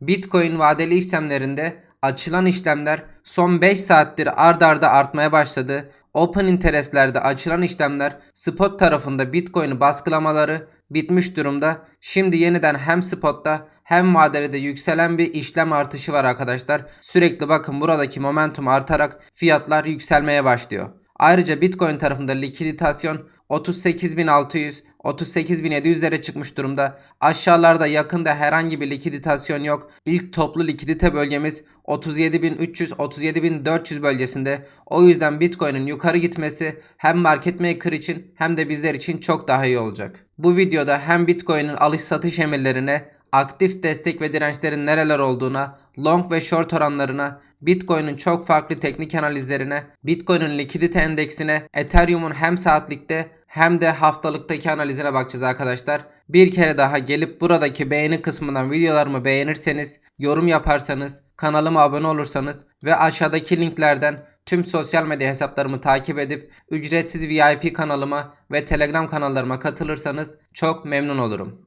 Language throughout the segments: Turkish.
Bitcoin vadeli işlemlerinde açılan işlemler son 5 saattir ard arda artmaya başladı. Open interestlerde açılan işlemler spot tarafında Bitcoin'i baskılamaları bitmiş durumda. Şimdi yeniden hem spotta hem vadede yükselen bir işlem artışı var arkadaşlar. Sürekli bakın buradaki momentum artarak fiyatlar yükselmeye başlıyor. Ayrıca Bitcoin tarafında likiditasyon 38.600 38.700'lere çıkmış durumda. Aşağılarda yakında herhangi bir likiditasyon yok. İlk toplu likidite bölgemiz 37.300 37.400 bölgesinde. O yüzden Bitcoin'in yukarı gitmesi hem market maker için hem de bizler için çok daha iyi olacak. Bu videoda hem Bitcoin'in alış satış emirlerine, aktif destek ve dirençlerin nereler olduğuna, long ve short oranlarına, Bitcoin'in çok farklı teknik analizlerine, Bitcoin'in likidite endeksine, Ethereum'un hem saatlikte hem de haftalıktaki analizine bakacağız arkadaşlar. Bir kere daha gelip buradaki beğeni kısmından videolarımı beğenirseniz, yorum yaparsanız, kanalıma abone olursanız ve aşağıdaki linklerden tüm sosyal medya hesaplarımı takip edip ücretsiz VIP kanalıma ve Telegram kanallarıma katılırsanız çok memnun olurum.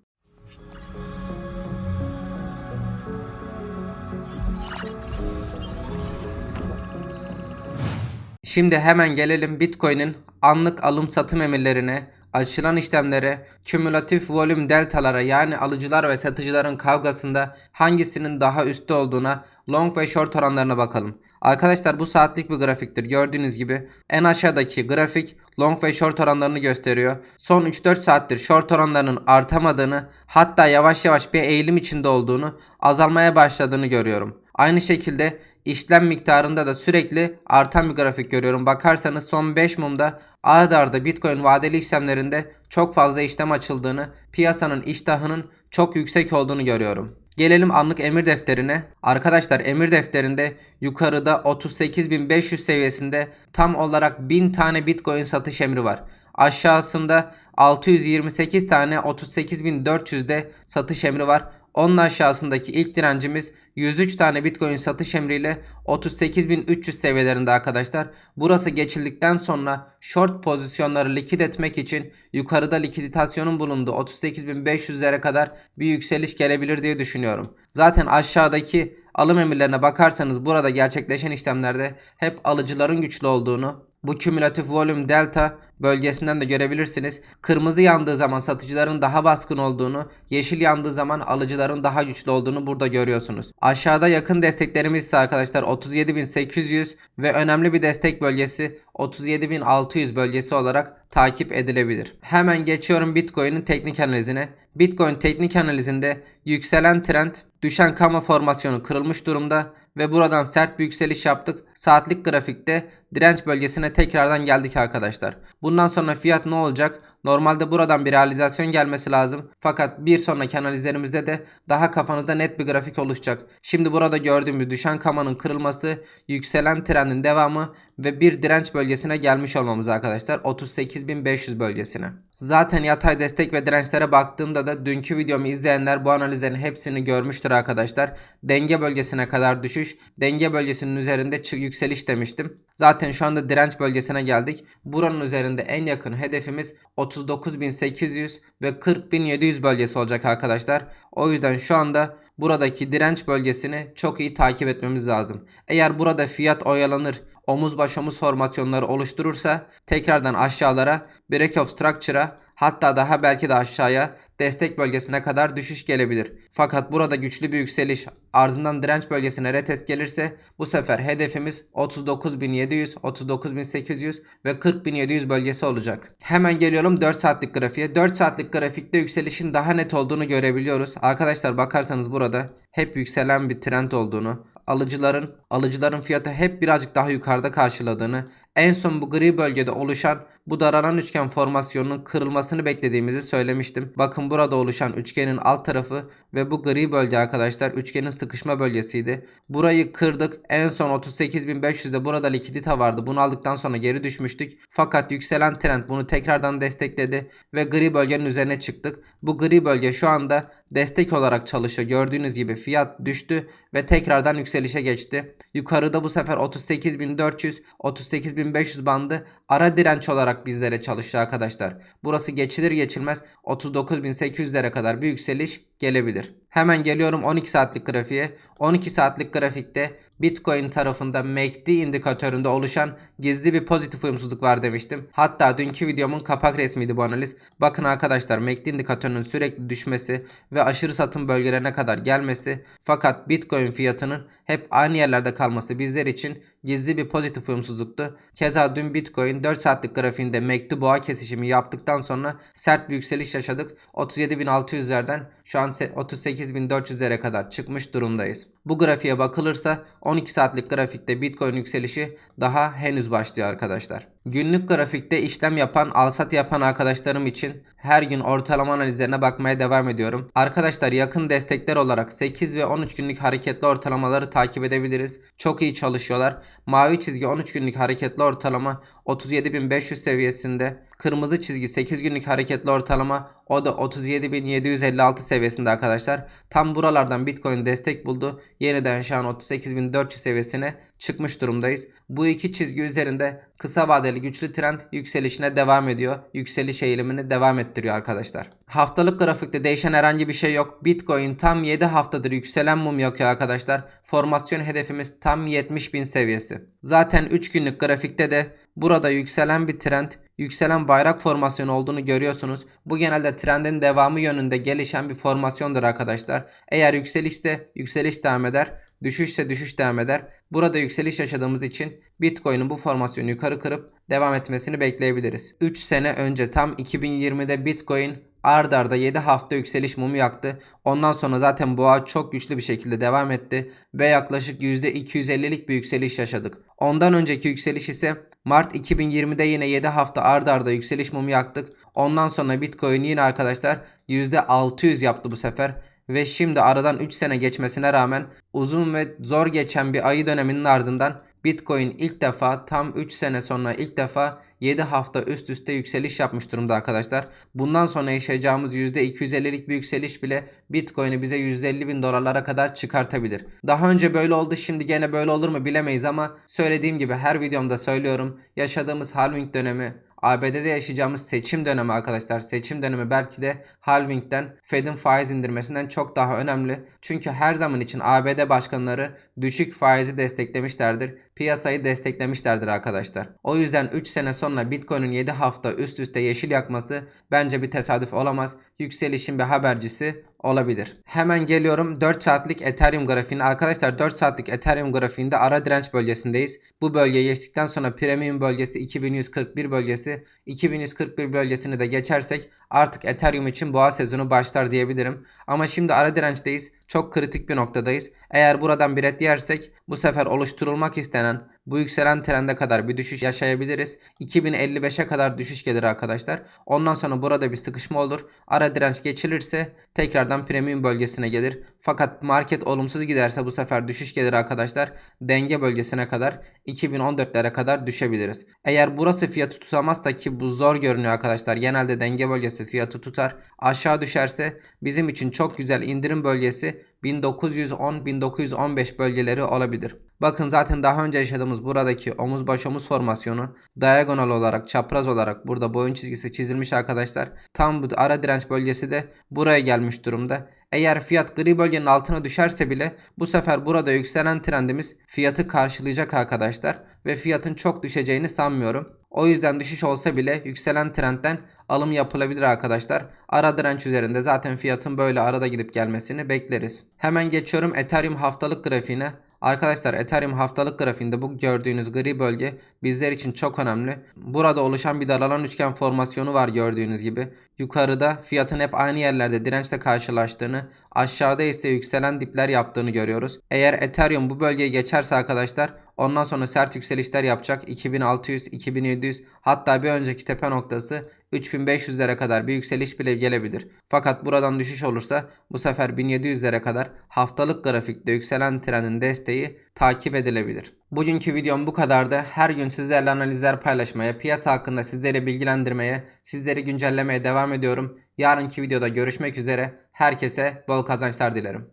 Şimdi hemen gelelim Bitcoin'in anlık alım satım emirlerine, açılan işlemlere, kümülatif volüm deltalara yani alıcılar ve satıcıların kavgasında hangisinin daha üstte olduğuna, long ve short oranlarına bakalım. Arkadaşlar bu saatlik bir grafiktir. Gördüğünüz gibi en aşağıdaki grafik long ve short oranlarını gösteriyor. Son 3-4 saattir short oranlarının artamadığını hatta yavaş yavaş bir eğilim içinde olduğunu azalmaya başladığını görüyorum. Aynı şekilde işlem miktarında da sürekli artan bir grafik görüyorum. Bakarsanız son 5 mumda ard arda Bitcoin vadeli işlemlerinde çok fazla işlem açıldığını, piyasanın iştahının çok yüksek olduğunu görüyorum. Gelelim anlık emir defterine. Arkadaşlar emir defterinde yukarıda 38.500 seviyesinde tam olarak 1000 tane Bitcoin satış emri var. Aşağısında 628 tane 38.400'de satış emri var. Onun aşağısındaki ilk direncimiz 103 tane Bitcoin satış emriyle 38.300 seviyelerinde arkadaşlar. Burası geçildikten sonra short pozisyonları likit etmek için yukarıda likiditasyonun bulunduğu 38.500'lere kadar bir yükseliş gelebilir diye düşünüyorum. Zaten aşağıdaki alım emirlerine bakarsanız burada gerçekleşen işlemlerde hep alıcıların güçlü olduğunu, bu kümülatif volüm delta bölgesinden de görebilirsiniz. Kırmızı yandığı zaman satıcıların daha baskın olduğunu, yeşil yandığı zaman alıcıların daha güçlü olduğunu burada görüyorsunuz. Aşağıda yakın desteklerimiz ise arkadaşlar 37.800 ve önemli bir destek bölgesi 37.600 bölgesi olarak takip edilebilir. Hemen geçiyorum Bitcoin'in teknik analizine. Bitcoin teknik analizinde yükselen trend, düşen kama formasyonu kırılmış durumda ve buradan sert bir yükseliş yaptık. Saatlik grafikte direnç bölgesine tekrardan geldik arkadaşlar. Bundan sonra fiyat ne olacak? Normalde buradan bir realizasyon gelmesi lazım. Fakat bir sonraki analizlerimizde de daha kafanızda net bir grafik oluşacak. Şimdi burada gördüğümüz düşen kamanın kırılması, yükselen trendin devamı ve bir direnç bölgesine gelmiş olmamız arkadaşlar. 38.500 bölgesine. Zaten yatay destek ve dirençlere baktığımda da dünkü videomu izleyenler bu analizlerin hepsini görmüştür arkadaşlar. Denge bölgesine kadar düşüş, denge bölgesinin üzerinde yükseliş demiştim. Zaten şu anda direnç bölgesine geldik. Buranın üzerinde en yakın hedefimiz 39.800 ve 40.700 bölgesi olacak arkadaşlar. O yüzden şu anda buradaki direnç bölgesini çok iyi takip etmemiz lazım. Eğer burada fiyat oyalanır, omuz baş omuz formasyonları oluşturursa tekrardan aşağılara break of structure'a hatta daha belki de aşağıya destek bölgesine kadar düşüş gelebilir. Fakat burada güçlü bir yükseliş ardından direnç bölgesine retest gelirse bu sefer hedefimiz 39.700, 39.800 ve 40.700 bölgesi olacak. Hemen geliyorum 4 saatlik grafiğe. 4 saatlik grafikte yükselişin daha net olduğunu görebiliyoruz. Arkadaşlar bakarsanız burada hep yükselen bir trend olduğunu, alıcıların alıcıların fiyatı hep birazcık daha yukarıda karşıladığını, en son bu gri bölgede oluşan bu daralan üçgen formasyonunun kırılmasını beklediğimizi söylemiştim. Bakın burada oluşan üçgenin alt tarafı ve bu gri bölge arkadaşlar üçgenin sıkışma bölgesiydi. Burayı kırdık. En son 38.500'de burada likidite vardı. Bunu aldıktan sonra geri düşmüştük. Fakat yükselen trend bunu tekrardan destekledi ve gri bölgenin üzerine çıktık. Bu gri bölge şu anda destek olarak çalışıyor. Gördüğünüz gibi fiyat düştü ve tekrardan yükselişe geçti. Yukarıda bu sefer 38.400 38.500 bandı ara direnç olarak bizlere çalıştı arkadaşlar. Burası geçilir geçilmez 39.800'lere kadar bir yükseliş gelebilir. Hemen geliyorum 12 saatlik grafiğe. 12 saatlik grafikte Bitcoin tarafında MACD indikatöründe oluşan gizli bir pozitif uyumsuzluk var demiştim. Hatta dünkü videomun kapak resmiydi bu analiz. Bakın arkadaşlar MACD indikatörünün sürekli düşmesi ve aşırı satım bölgelerine kadar gelmesi fakat Bitcoin fiyatının hep aynı yerlerde kalması bizler için gizli bir pozitif uyumsuzluktu. Keza dün Bitcoin 4 saatlik grafiğinde MACD boğa kesişimi yaptıktan sonra sert bir yükseliş yaşadık. 37.600'lerden şu an 38.400'lere kadar çıkmış durumdayız. Bu grafiğe bakılırsa 12 saatlik grafikte Bitcoin yükselişi daha henüz başlıyor arkadaşlar. Günlük grafikte işlem yapan, alsat yapan arkadaşlarım için her gün ortalama analizlerine bakmaya devam ediyorum. Arkadaşlar yakın destekler olarak 8 ve 13 günlük hareketli ortalamaları takip edebiliriz. Çok iyi çalışıyorlar. Mavi çizgi 13 günlük hareketli ortalama 37.500 seviyesinde. Kırmızı çizgi 8 günlük hareketli ortalama o da 37.756 seviyesinde arkadaşlar. Tam buralardan Bitcoin destek buldu. Yeniden şu an 38.400 seviyesine çıkmış durumdayız. Bu iki çizgi üzerinde kısa vadeli güçlü trend yükselişine devam ediyor. Yükseliş eğilimini devam ettiriyor arkadaşlar. Haftalık grafikte değişen herhangi bir şey yok. Bitcoin tam 7 haftadır yükselen mum yakıyor arkadaşlar. Formasyon hedefimiz tam 70.000 seviyesi. Zaten 3 günlük grafikte de burada yükselen bir trend yükselen bayrak formasyonu olduğunu görüyorsunuz. Bu genelde trendin devamı yönünde gelişen bir formasyondur arkadaşlar. Eğer yükselişse yükseliş devam eder. Düşüşse düşüş devam eder. Burada yükseliş yaşadığımız için Bitcoin'in bu formasyonu yukarı kırıp devam etmesini bekleyebiliriz. 3 sene önce tam 2020'de Bitcoin ard arda 7 hafta yükseliş mumu yaktı. Ondan sonra zaten boğa çok güçlü bir şekilde devam etti ve yaklaşık %250'lik bir yükseliş yaşadık. Ondan önceki yükseliş ise Mart 2020'de yine 7 hafta ard arda yükseliş mumu yaktık. Ondan sonra Bitcoin yine arkadaşlar %600 yaptı bu sefer. Ve şimdi aradan 3 sene geçmesine rağmen uzun ve zor geçen bir ayı döneminin ardından Bitcoin ilk defa tam 3 sene sonra ilk defa 7 hafta üst üste yükseliş yapmış durumda arkadaşlar. Bundan sonra yaşayacağımız %250'lik bir yükseliş bile Bitcoin'i bize 150 bin dolarlara kadar çıkartabilir. Daha önce böyle oldu şimdi gene böyle olur mu bilemeyiz ama söylediğim gibi her videomda söylüyorum. Yaşadığımız halving dönemi ABD'de yaşayacağımız seçim dönemi arkadaşlar. Seçim dönemi belki de halvingden Fed'in faiz indirmesinden çok daha önemli. Çünkü her zaman için ABD başkanları düşük faizi desteklemişlerdir. Piyasayı desteklemişlerdir arkadaşlar. O yüzden 3 sene sonra Bitcoin'in 7 hafta üst üste yeşil yakması bence bir tesadüf olamaz. Yükselişin bir habercisi olabilir. Hemen geliyorum 4 saatlik Ethereum grafiğine. Arkadaşlar 4 saatlik Ethereum grafiğinde ara direnç bölgesindeyiz. Bu bölgeyi geçtikten sonra premium bölgesi 2141 bölgesi 2141 bölgesini de geçersek artık Ethereum için boğa sezonu başlar diyebilirim. Ama şimdi ara dirençteyiz. Çok kritik bir noktadayız. Eğer buradan bir et yersek bu sefer oluşturulmak istenen bu yükselen trende kadar bir düşüş yaşayabiliriz. 2055'e kadar düşüş gelir arkadaşlar. Ondan sonra burada bir sıkışma olur. Ara direnç geçilirse tekrardan premium bölgesine gelir. Fakat market olumsuz giderse bu sefer düşüş gelir arkadaşlar. Denge bölgesine kadar 2014'lere kadar düşebiliriz. Eğer burası fiyatı tutamazsa ki bu zor görünüyor arkadaşlar. Genelde denge bölgesi fiyatı tutar. Aşağı düşerse bizim için çok güzel indirim bölgesi 1910-1915 bölgeleri olabilir. Bakın zaten daha önce yaşadığımız buradaki omuz baş omuz formasyonu diagonal olarak çapraz olarak burada boyun çizgisi çizilmiş arkadaşlar. Tam bu ara direnç bölgesi de buraya gelmiş durumda. Eğer fiyat gri bölgenin altına düşerse bile bu sefer burada yükselen trendimiz fiyatı karşılayacak arkadaşlar ve fiyatın çok düşeceğini sanmıyorum. O yüzden düşüş olsa bile yükselen trendten alım yapılabilir arkadaşlar. Ara direnç üzerinde zaten fiyatın böyle arada gidip gelmesini bekleriz. Hemen geçiyorum Ethereum haftalık grafiğine. Arkadaşlar Ethereum haftalık grafiğinde bu gördüğünüz gri bölge bizler için çok önemli. Burada oluşan bir daralan üçgen formasyonu var gördüğünüz gibi. Yukarıda fiyatın hep aynı yerlerde dirençle karşılaştığını, aşağıda ise yükselen dipler yaptığını görüyoruz. Eğer Ethereum bu bölgeyi geçerse arkadaşlar ondan sonra sert yükselişler yapacak. 2600, 2700 hatta bir önceki tepe noktası 3500'lere kadar bir yükseliş bile gelebilir. Fakat buradan düşüş olursa bu sefer 1700'lere kadar haftalık grafikte yükselen trendin desteği takip edilebilir. Bugünkü videom bu kadardı. Her gün sizlerle analizler paylaşmaya, piyasa hakkında sizleri bilgilendirmeye, sizleri güncellemeye devam ediyorum. Yarınki videoda görüşmek üzere. Herkese bol kazançlar dilerim.